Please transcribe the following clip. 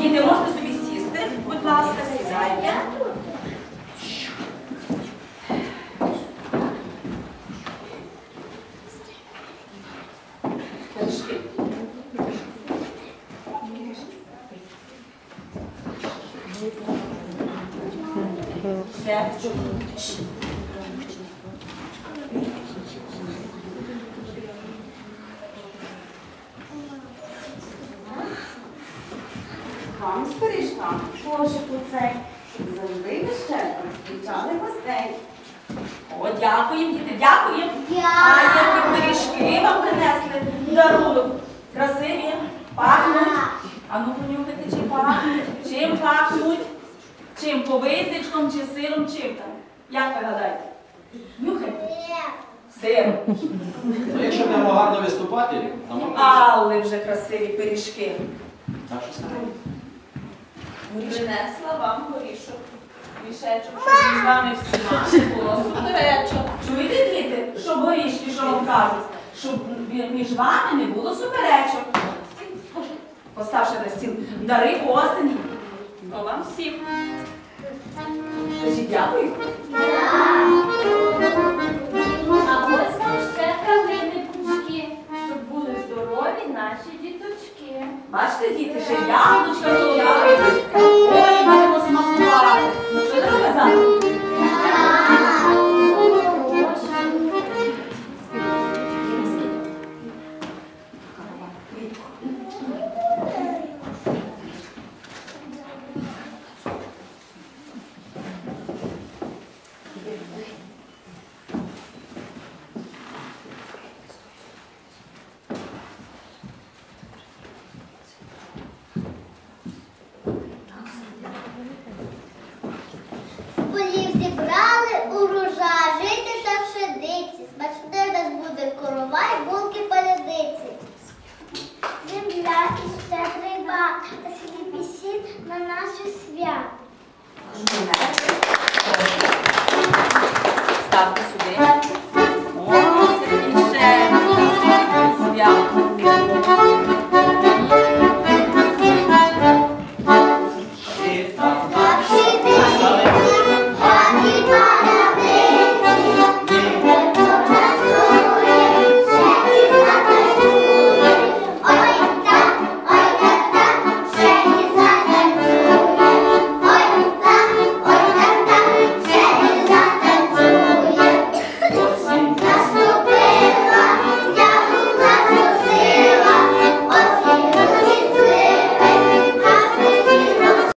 Діти, можете собі сісти, будь ласка, сідайте. Все. Вам пиріжками кошику цей, щоб завжди ви щедро зустрічали гостей. О, дякуємо, діти, дякуємо. А які пиріжки вам принесли дарунок. Красиві, пахнуть. А ну понюхайте, чи пахнуть. Чим пахнуть? Чим? Повиздечком чи сиром, чим там? Як ви гадаєте? Нюхайте. Сиром. Ну, якщо будемо гарно виступати, то ми Але вже красиві пиріжки. Так що скажемо? Принесла вам горішок. Мішечок, щоб між вами всіма було суперечок. Чуєте, діти, що горішки, що вам кажуть? Щоб між вами не було суперечок. Поставши на стіл дари осені. То вам всім. Кажіть дякую. А ось вам ще калини пучки, щоб були здорові наші. Бачите, діти, ще яблучка ялиночки. Ой, будемо смакувати. Треба казати? Наше свято. Ставте сюди.